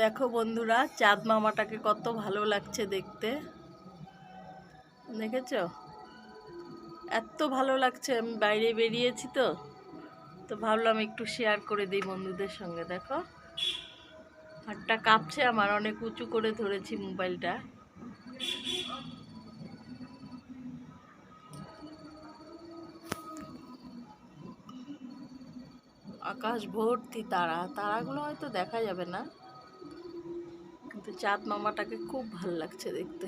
দেখো বন্ধুরা, চাঁদ মামাটাকে কত ভালো লাগছে দেখতে। দেখেছ? এত ভালো লাগছে, আমি বাইরে বেরিয়েছি তো। তো ভাবলাম একটু শেয়ার করে দিই বন্ধুদের সঙ্গে, দেখো। হাতটা কাঁপছে আমার, অনেক উঁচু করে ধরেছি মোবাইলটা। আকাশ ভর্তি তারা, তারাগুলো হয়তো দেখা যাবে না। কিন্তু চাঁদ মামাটাকে খুব ভালো লাগছে দেখতে।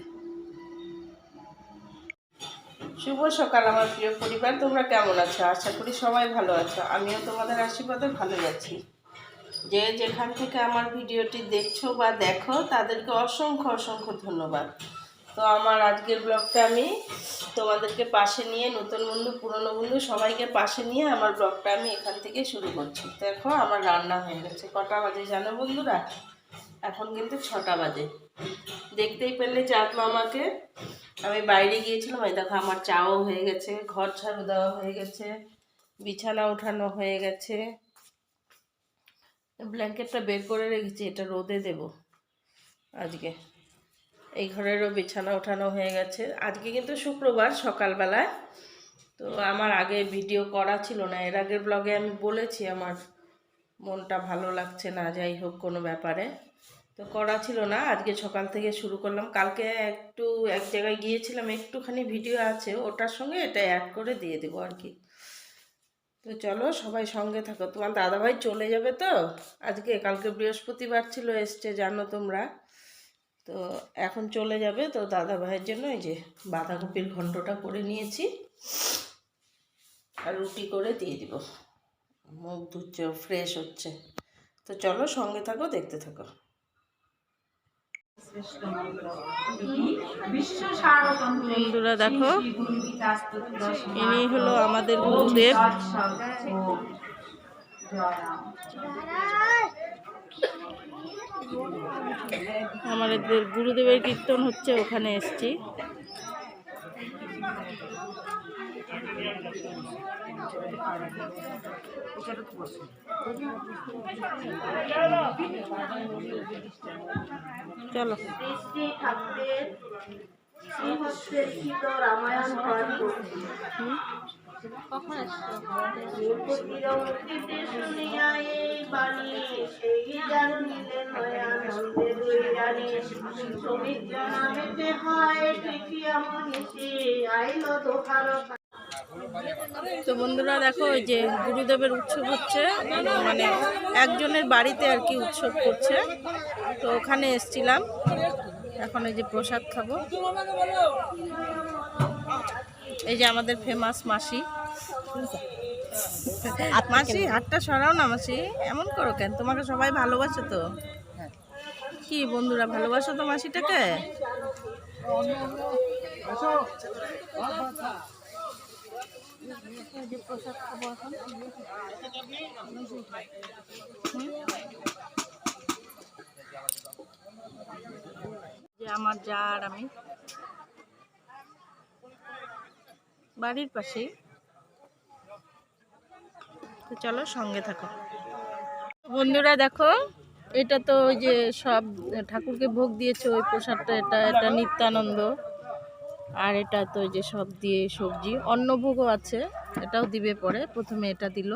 শুভ সকাল আমার প্রিয় পরিবার, তোমরা কেমন আছো? আশা করি সবাই ভালো আছো। আমিও তোমাদের আশীর্বাদে ভালো আছি। যে যেখান থেকে আমার ভিডিওটি দেখছ বা দেখো, তাদেরকে অসংখ্য অসংখ্য ধন্যবাদ। তো আমার আজকের ব্লগটা আমি তোমাদেরকে পাশে নিয়ে, নতুন বন্ধু, পুরনো বন্ধু সবাইকে পাশে নিয়ে আমার ব্লগটা আমি এখান থেকে শুরু করছি। দেখো, আমার রান্না হয়ে গেছে। কটা বাজে জানো বন্ধুরা? এখন কিন্তু ছটা বাজে। দেখতেই পেলে চাঁদ মামাকে। আমি বাইরে গিয়েছিলাম, এই দেখো আমার চাও হয়ে গেছে, ঘর ঝাড়ু দেওয়া হয়ে গেছে, বিছানা উঠানো হয়ে গেছে। ব্ল্যাঙ্কেটটা বের করে রেখেছি, এটা রোদে দেব আজকে। এই ঘরেরও বিছানা ওঠানো হয়ে গেছে। আজকে কিন্তু শুক্রবার সকালবেলায়। তো আমার আগে ভিডিও করা ছিল না, এর আগের ব্লগে আমি বলেছি আমার মনটা ভালো লাগছে না, যাই হোক কোনো ব্যাপারে। তো করা ছিল না। আজকে সকাল থেকে শুরু করলাম। কালকে একটু এক জায়গায় গিয়েছিলাম, একটুখানি ভিডিও আছে, ওটার সঙ্গে এটা অ্যাড করে দিয়ে দেবো আর কি। তো চলো সবাই সঙ্গে থাকো। তোমার দাদাভাই চলে যাবে তো? আজকে কালকে বৃহস্পতিবার ছিল, এসছে জানো তোমরা? তো এখন চলে যাবে। তো দাদা ভাইয়ের জন্য এই যে বাঁধাকপির ঘন্টটা করে নিয়েছি। আর রুটি করে দিয়ে দিব। মুখ ধুচ্ছে ফ্রেশ হচ্ছে। তো চলো সঙ্গে থাকো, দেখতে থাকো। বন্ধুরা দেখো ইনি হলো আমাদের গুরুদেব। আমাদের গুরুদেবের কীর্তন হচ্ছে ওখানে এসছি। চলো। শ্রী ঠাকুরের রামায়ণ পাঠ করছি। প্রতিরমূর্তিতে শুনিয়া এই বাণী সেই যেন নিলেন নয়ানন্দে দুই জানে সৌমিত্র নামেতে হয় তৃতীয় মনীষী আইল দোহার তো বন্ধুরা দেখো, ওই যে গুরুদেবের উৎসব হচ্ছে মানে একজনের বাড়িতে আর কি উৎসব করছে। তো ওখানে এসছিলাম। এখন এই যে প্রসাদ খাব। এই যে আমাদের ফেমাস মাসি। মাসি, হাতটা সরাও না মাসি, এমন করো কেন? তোমাকে সবাই ভালোবাসে তো। কি বন্ধুরা, ভালোবাসো তো মাসিটাকে? আমার যা আর আমি বাড়ির পাশেই। চলো সঙ্গে থাকো। বন্ধুরা দেখো, এটা তো ওই যে সব ঠাকুরকে ভোগ দিয়েছে, ওই প্রসাদটা, এটা এটা নিত্যানন্দ। আর এটা তো যে সব দিয়ে সবজি। অন্নভোগও আছে, এটাও দিবে পরে, প্রথমে এটা দিল।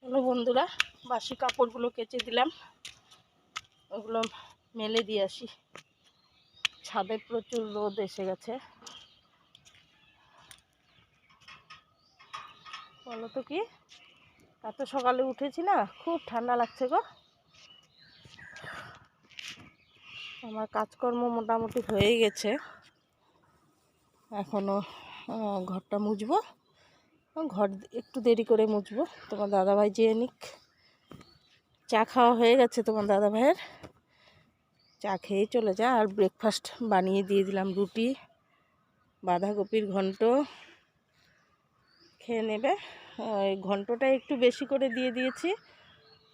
চলো বন্ধুরা, বাসি কাপড়গুলো কেচে দিলাম। ওগুলো মেলে দিয়ে আসি। ছাদে প্রচুর রোদ এসে গেছে। বলো তো কি? এত সকালে উঠেছি না, খুব ঠান্ডা লাগছে গো। আমার কাজকর্ম মোটামুটি হয়ে গেছে। এখনও ঘরটা মুছবো। ঘর একটু দেরি করে মুছবো। তোমার দাদাভাই যেয়ে নিক। চা খাওয়া হয়ে গেছে তোমার দাদাভাইয়ের। চা খেয়ে চলে যা। আর ব্রেকফাস্ট বানিয়ে দিয়ে দিলাম রুটি, বাঁধাকপির ঘন্ট, খেয়ে নেবে। ওই ঘন্টটা একটু বেশি করে দিয়ে দিয়েছি।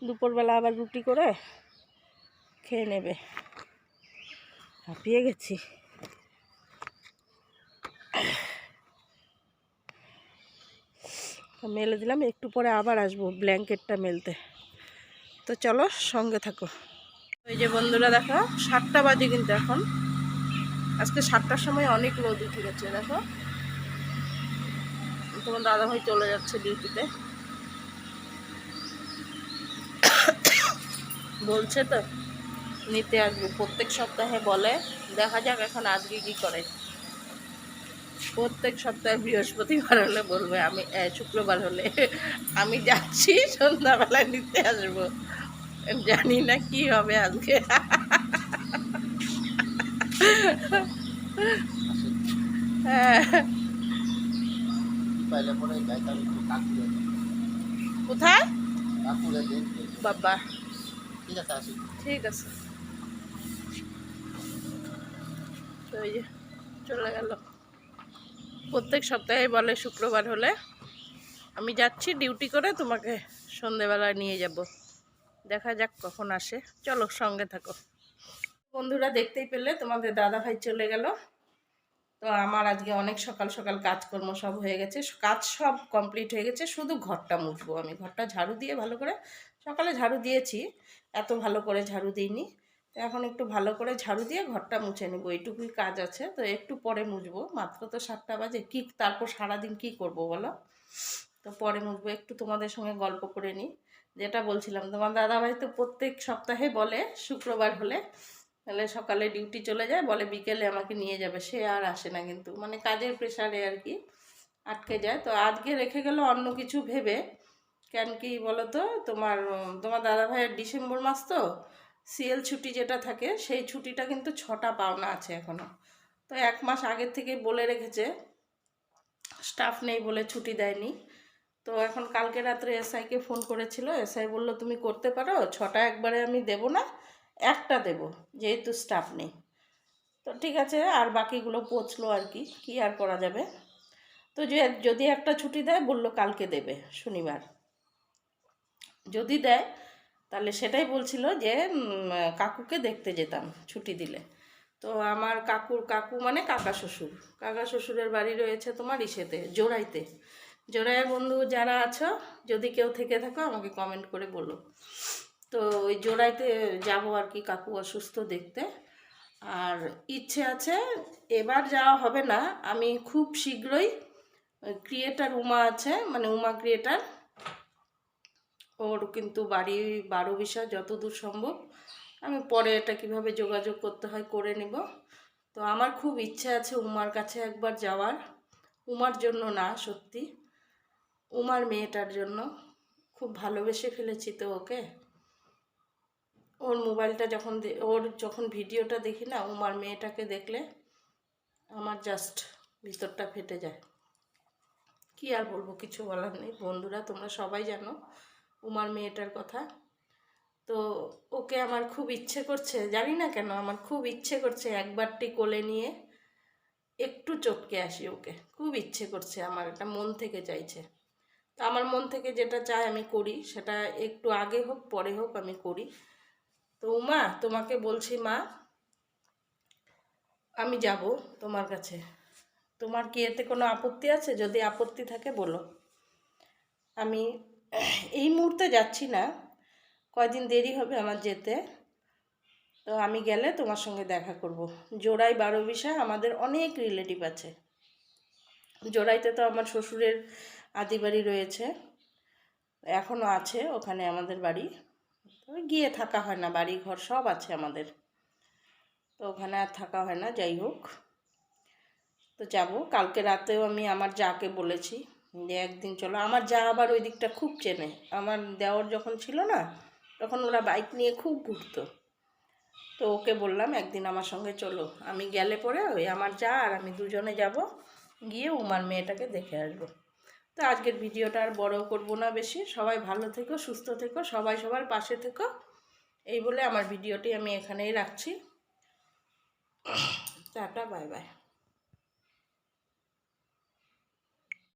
দুপুরবেলা আবার রুটি করে খেয়ে নেবে। হাঁপিয়ে গেছি। মেলে দিলাম, একটু পরে আবার আসব ব্ল্যাঙ্কেটটা মেলতে। তো চলো সঙ্গে থাকো। ওই যে বন্ধুরা দেখো, সাতটা বাজে কিন্তু এখন। আজকে সাতটার সময় অনেক রোদ উঠে গেছে, দেখো। তোমার দাদাভাই চলে যাচ্ছে ডিউটিতে। বলছে তো, নিতে আসবে। প্রত্যেক সপ্তাহে বলে, দেখা যাক এখন আজকে কি করে। প্রত্যেক সপ্তাহে বৃহস্পতিবার হলে বলবে, আমি শুক্রবার হলে। আমি যাচ্ছি, সন্ধ্যাবেলায় নিতে আসব। জানি না কি হবে আজকে। হ্যাঁ। কোথায়? ঠিক আছে। চলে গেল। প্রত্যেক সপ্তাহে বলে শুক্রবার হলে। আমি যাচ্ছি ডিউটি করে তোমাকে সন্ধেবেলায় নিয়ে যাব। দেখা যাক কখন আসে। চলো সঙ্গে থাকো। বন্ধুরা, দেখতেই পেলে, তোমাদের দাদা ভাই চলে গেল। তো আমার আজকে অনেক সকাল সকাল কাজকর্ম সব হয়ে গেছে। কাজ সব কমপ্লিট হয়ে গেছে, শুধু ঘরটা মুছবো আমি। ঘরটা ঝাড়ু দিয়ে ভালো করে, সকালে ঝাড়ু দিয়েছি, এত ভালো করে ঝাড়ু দিইনি। তো এখন একটু ভালো করে ঝাড়ু দিয়ে ঘরটা মুছে নেব। এইটুকুই কাজ আছে, তো একটু পরে মুছবো। মাত্র তো সাতটা বাজে, কি, তারপর সারাদিন কি করব বলো? তো পরে মুছবো, একটু তোমাদের সঙ্গে গল্প করে নিই। যেটা বলছিলাম, তোমার দাদাভাই তো প্রত্যেক সপ্তাহে বলে, শুক্রবার হলে। তাহলে সকালে ডিউটি চলে যায়, বলে বিকেলে আমাকে নিয়ে যাবে, সে আর আসে না কিন্তু। মানে কাজের প্রেশারে আর কি আটকে যায়। তো আজকে রেখে গেল অন্য কিছু ভেবে, কেন কি বলো তো তোমার তোমার দাদা ভাইয়ের ডিসেম্বর মাস তো সিএল ছুটি যেটা থাকে, সেই ছুটিটা কিন্তু ছটা পাওনা আছে এখনও তো এক মাস আগের থেকে বলে রেখেছে স্টাফ নেই বলে ছুটি দেয়নি। তো এখন কালকে রাত্রে এসআইকে ফোন করেছিল, এসআই বলল, তুমি করতে পারো, ছটা একবারে আমি দেব না, একটা দেব, যেহেতু স্টাফ নেই। তো ঠিক আছে, আর বাকিগুলো পচলো আর কি কি আর করা যাবে? তো যে যদি একটা ছুটি দেয়, বলল কালকে দেবে, শনিবার। যদি দেয়, তাহলে সেটাই বলছিল যে কাকুকে দেখতে যেতাম ছুটি দিলে। তো আমার কাকুর, কাকু মানে কাকা শ্বশুর। কাকা শ্বশুরের বাড়ি রয়েছে তোমার ইসেতে, জোড়াইতে। জোড়াইয়ের বন্ধু যারা আছো, যদি কেউ থেকে থাকো, আমাকে কমেন্ট করে বলো। তো ওই জোড়াইতে যাব আর কি কাকু অসুস্থ দেখতে। আর ইচ্ছে আছে, এবার যাওয়া হবে না। আমি খুব শীঘ্রই ক্রিয়েটার উমা আছে মানে উমা ক্রিয়েটার। ওর কিন্তু বাড়ি বারো বিশা, যতদূর সম্ভব। আমি পরে এটা কীভাবে যোগাযোগ করতে হয় করে নেব। তো আমার খুব ইচ্ছে আছে উমার কাছে একবার যাওয়ার। উমার জন্য না, সত্যি। উমার মেয়েটার জন্য খুব ভালোবেসে ফেলেছি তো ওকে। ওর মোবাইলটা যখন ওর যখন ভিডিওটা দেখি না, উমার মেয়েটাকে দেখলে আমার জাস্ট ভিতরটা ফেটে যায়। কি আর বলব, কিছু বলার নেই। বন্ধুরা, তোমরা সবাই জানো উমার মেয়েটার কথা। তো ওকে আমার খুব ইচ্ছে করছে, জানি না কেন আমার খুব ইচ্ছে করছে একবারটি কোলে নিয়ে একটু চটকে আসি ওকে। খুব ইচ্ছে করছে আমার, এটা মন থেকে চাইছে। আমার মন থেকে যেটা চাই আমি করি, সেটা একটু আগে হোক, পরে হোক আমি করি। তো উমা, তোমাকে বলছি মা, আমি যাব তোমার কাছে। তোমার কি এতে কোনো আপত্তি আছে? যদি আপত্তি থাকে বলো। আমি এই মুহূর্তে যাচ্ছি না। কয়দিন দেরি হবে আমার যেতে। তো আমি গেলে তোমার সঙ্গে দেখা করব। জোড়াই বারো বিশা আমাদের অনেক রিলেটিভ আছে। জোড়াইতে তো আমার শ্বশুরের আদি বাড়ি রয়েছে। এখনও আছে ওখানে আমাদের বাড়ি। গিয়ে থাকা হয় না বাড়ি ঘর সব আছে আমাদের। তো ওখানে আর থাকা হয় না, যাই হোক। তো যাব, কালকে রাতেও আমি আমার যাকে বলেছি যে একদিন চলো। আমার যা আবার ওই দিকটা খুব চেনে। আমার দেওয়ার যখন ছিল না, তখন ওরা বাইক নিয়ে খুব ঘুরতো। তো ওকে বললাম, একদিন আমার সঙ্গে চলো। আমি গেলে পরে ওই আমার যা আর আমি দুজনে যাব। গিয়ে উমার মেয়েটাকে দেখে আসব। তো আজকের ভিডিওটা আর বড় করব না বেশি। সবাই ভালো থেকো, সুস্থ থেকো, সবাই সবার পাশে থেকো। এই বলে আমার ভিডিওটি আমি এখানেই রাখছি। Tata, bye bye.